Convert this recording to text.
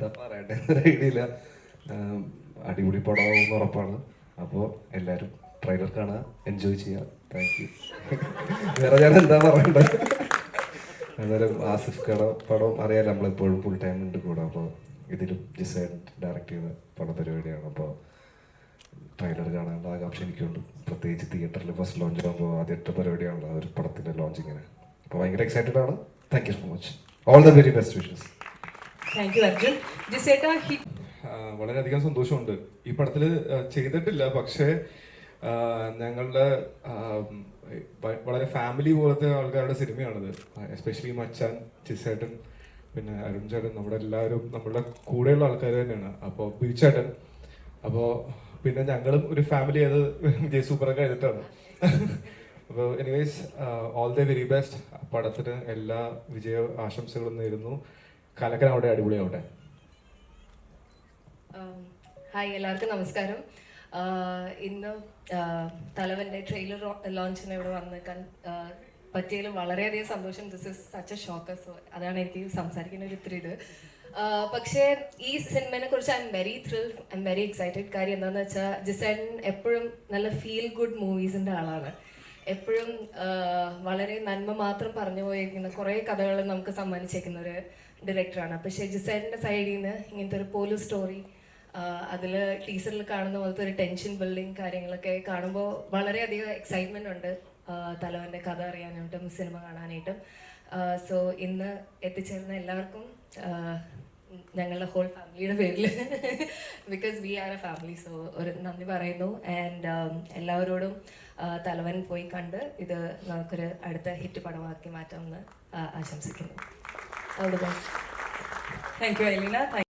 എന്താ പറയട്ടെ എന്നൊരു ഐഡിയ അടിപൊളി പടമാകുമെന്ന് ഉറപ്പാണ്. അപ്പോൾ എല്ലാവരും ട്രെയിലർ കാണുക എൻജോയ് ചെയ്യുക. താങ്ക് യു വേറെ ഞാൻ എന്താ പറയണ്ടത് അന്നേരം ആസിഫ് കട പടം അറിയാലോ നമ്മളെപ്പോഴും ഫുൾ ടൈം ഉണ്ട് കൂടെ. അപ്പോൾ ഇതിലും ജിസൈൻ ഡയറക്റ്റ് ചെയ്ത പടം പരിപാടിയാണ്. അപ്പോൾ ട്രെയിലർ കാണാനുള്ള ആകാംക്ഷ എനിക്കുണ്ട്. പ്രത്യേകിച്ച് തിയേറ്ററിൽ ഫസ്റ്റ് ലോഞ്ച് ആകുമ്പോൾ ആദ്യത്തെ പരിപാടിയാണല്ലോ ഒരു പടത്തിന്റെ ലോഞ്ചിങ്ങിന് അപ്പോൾ ഭയങ്കര എക്സൈറ്റഡ് ആണ്. Thank you so much all the very best wishes വളരെയധികം സന്തോഷമുണ്ട്. ഈ പടത്തിൽ ചെയ്തിട്ടില്ല പക്ഷേ ഞങ്ങളുടെ വളരെ ഫാമിലി പോലത്തെ ആൾക്കാരുടെ സിനിമയാണിത്. എസ്പെഷ്യലി മച്ചാൻ ചിസേട്ടൻ പിന്നെ അരുൺ ചേട്ടൻ നമ്മുടെ എല്ലാവരും നമ്മുടെ കൂടെയുള്ള ആൾക്കാർ തന്നെയാണ്. അപ്പോൾ ബിരിച്ചേട്ടൻ അപ്പോൾ പിന്നെ ഞങ്ങളും ഒരു ഫാമിലി അത് ജയ് സൂപ്പറൊക്കെ ചെയ്തിട്ടാണ് അപ്പോൾ anyways all the very best പടത്തിന് എല്ലാ വിജയ ആശംസകളും നേരുന്നു. കലക്കൻ അവിടെ അടിപൊളിയാവട്ടെ. ഹായ് എല്ലാവർക്കും നമസ്കാരം. ഇന്ന് തലവന്റെ ട്രെയിലർ ലോഞ്ചിന് ഇവിടെ വന്നേക്കാൻ പറ്റിയതിൽ വളരെയധികം സന്തോഷം. This is such a shock so അതാണ് എനിക്ക് സംസാരിക്കുന്ന ഒരു ഇത്തിരി ഇത്. പക്ഷേ ഈ സിനിമയെ കുറിച്ച് I'm very thrill I'm very excited കാര്യം എന്താണെന്ന് വെച്ചാൽ ജിസൻ എപ്പോഴും നല്ല ഫീൽ ഗുഡ് മൂവീസിന്റെ ആളാണ്. എപ്പോഴും വളരെ നന്മ മാത്രം പറഞ്ഞു പോയിരിക്കുന്ന കുറേ കഥകൾ നമുക്ക് സമ്മാനിച്ചേക്കുന്ന ഒരു ഡയറക്ടറാണ് പക്ഷേ ജിസൈഡിന്റെ സൈഡിൽ നിന്ന് ഇങ്ങനത്തെ ഒരു പോലീസ് സ്റ്റോറി അതിൽ ടീച്ചറിൽ കാണുന്ന പോലത്തെ ഒരു ടെൻഷൻ ബിൽഡിങ് കാര്യങ്ങളൊക്കെ കാണുമ്പോൾ വളരെയധികം എക്സൈറ്റ്മെന്റ് ഉണ്ട്. തലവന്റെ കഥ അറിയാനായിട്ടും സിനിമ കാണാനായിട്ടും. സോ ഇന്ന് എത്തിച്ചേർന്ന എല്ലാവർക്കും ഞങ്ങളുടെ ഹോൾ ഫാമിലിയുടെ പേരിൽ because we are a family so ഒരു നന്ദി പറയുന്നു. ആൻഡ് എല്ലാവരോടും തലവൻ പോയി കണ്ട് ഇത് നമുക്കൊരു അടുത്ത ഹിറ്റ് പടമാക്കി മാറ്റാമെന്ന് ആശംസിക്കുന്നു. Thank you Elina